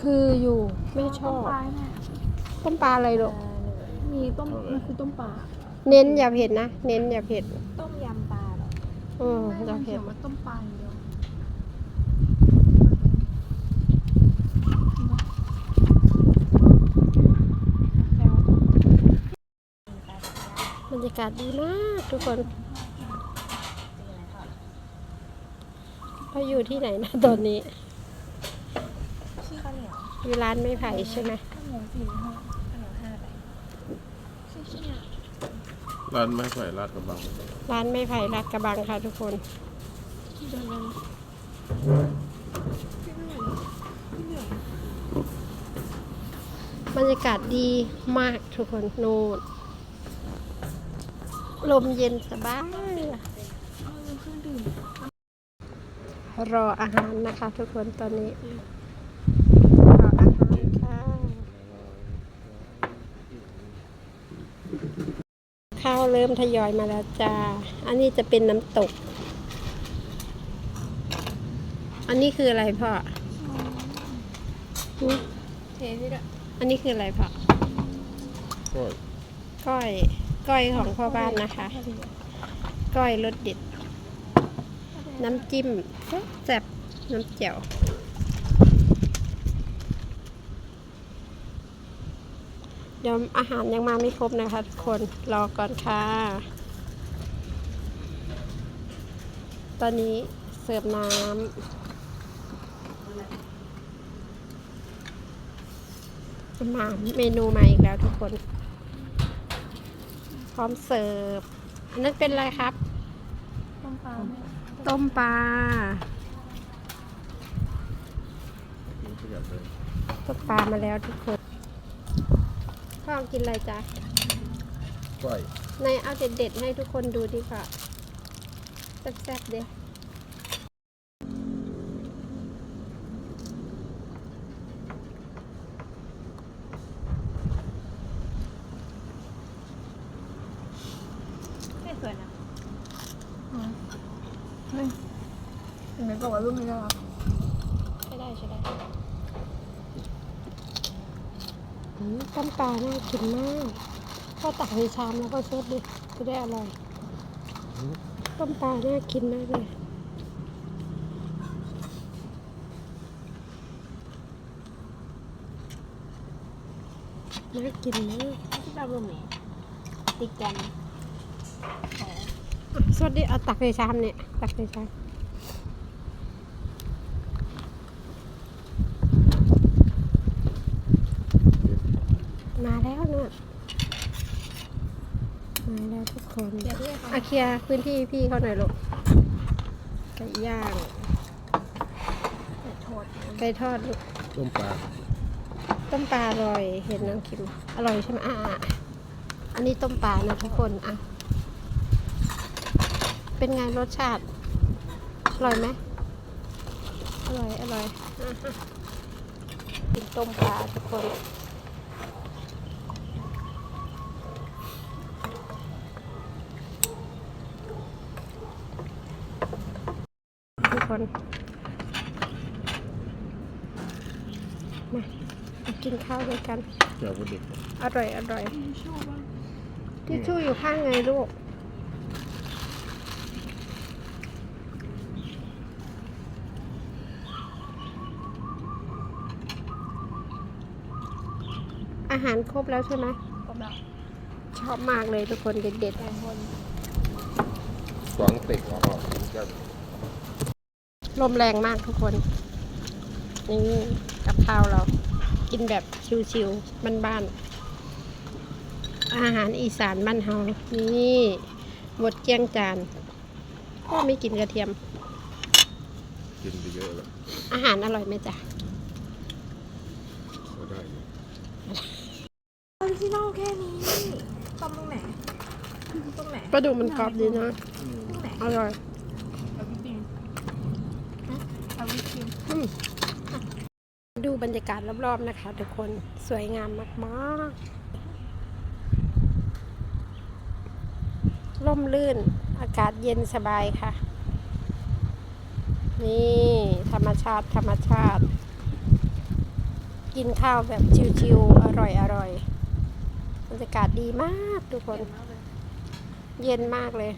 คืออยู่ไม่ชอบ ปลาเนี่ยต้มปลาอะไรลูกมีต้มมันคือต้มปลาเน้นอย่าเผ็ดนะ เน้นอย่าเผ็ดต้มยำปลาเหรอเอออย่ามันเผ็เขียดนว่าต้มปลาอย่างเดียวบรรยากาศดีมากทุกคน เราอยู่ที่ไหนนะตอนนี้ชื่อ ข้าวเหนียวอยู่ร้านไม้ไผ่ใช่ไหมข้าวเหนียวสี่ห้าข้าวเหนียวห้าใบชื่อชื่อเนี่ยร้านไม้ไผ่ลาดกระบังร้านไม้ไผ่รัดกระบังค่ะทุกคนที่เดินนั้นบรรยากาศดีมากทุกคนโน่นลมเย็นสบายเอาเป็นเครื่องดื่มรออาหารนะคะทุกคนตอนนี้รออาหารค่ะข้าว เริ่มทยอยมาแล้วจ้า อันนี้จะเป็นน้ำตก อันนี้คืออะไรพ่อหึเทพี่ด้วยอันนี้คืออะไรพ่อก็ก้อย ก้อยของพ่อบ้านนะคะ ก้อยรสเด็ด น้ำจิ้มแซ่บๆน้ำเจียว ดี๋ยวอาหารยังมาไม่ครบนะคะทุกคนรอก่อนค่ะ ตอนนี้เสิร์ฟน้ำมาเมนูใหม่อีกแล้วทุกคน พร้อมเสิร์ฟอันนั้นเป็นอะไรครับ ต้มปลาเนี่ยต้มปลากินขยับเลยต้มปลามาแล้วทุกคน พ่อกินอะไรจ๊ะก้อยในเอาเด็ดๆให้ทุกคนดูดีกว่าแซ่บๆเด้ไม่สวยนะเฮ้ยเห็นไหมบอกว่ารุ่นนี้นะครับใช่ได้ใช่ได้อืม ต้มปลาน่ากินมากพ่อตักในชามแล้วก็ซดดิจะได้อร่อยต้มปลาน่ากินมากเลยน่ากินมากที่เราลงเนี่ยติดแกนอะสวัสดีเอาตักในชามเนี่ย ตักในชาม มาแล้วนะมาแล้วทุกคนเดี๋ยวด้วยค่ะอาเคลียร์พื้นที่พี่เขาหน่อยลูกไก่ย่างโทษไก่ทอดลูกต้มปลาต้มปลาอร่อยเห็นน้องคิมอร่อยใช่ไหมอ่าอ่าอันนี้ต้มปลานะทุกคนอะเป็นไงรสชาติ อร่อยไหมอร่อย อร่อยอะอะกินต้มปลาทุกคน คนมามากินข้าวด้วยกันเจ้าบุเด็กอร่อยอร่อยมีชอบว่าทิชชู่อยู่ข้างไงลูกอาหารครบแล้วใช่ไหมกำลังชอบมากเลยทุกคนเด็ดแกนคนสองติกออกกันๆ ลมแรงมากทุกคน นี่กับข้าวเรา กินแบบชิวๆบ้านๆอาหารอีสานบ้านเฮานี่หมดเกลี้ยงจาน ก็ไม่กินกระเทียม กินไปเยอะแล้วอาหารอร่อยไหมจ๊ะก็ได้อยู่ออริจินอลแค่นี้ต้มตรงไหนตรงไหน ปลาดุกมันกรอบดีนะ ตรงไหน อร่อย เอาวิปครีมเอาวิปครีม อืม ดูบรรยากาศรอบๆนะคะ ทุกคนสวยงามมากๆ ร่มรื่นอากาศเย็นสบายค่ะ นี่ ธรรมชาติ ธรรมชาติ กินข้าวแบบชิวๆอร่อยๆบรรยากาศดีมากทุกคน เย็นมากเลย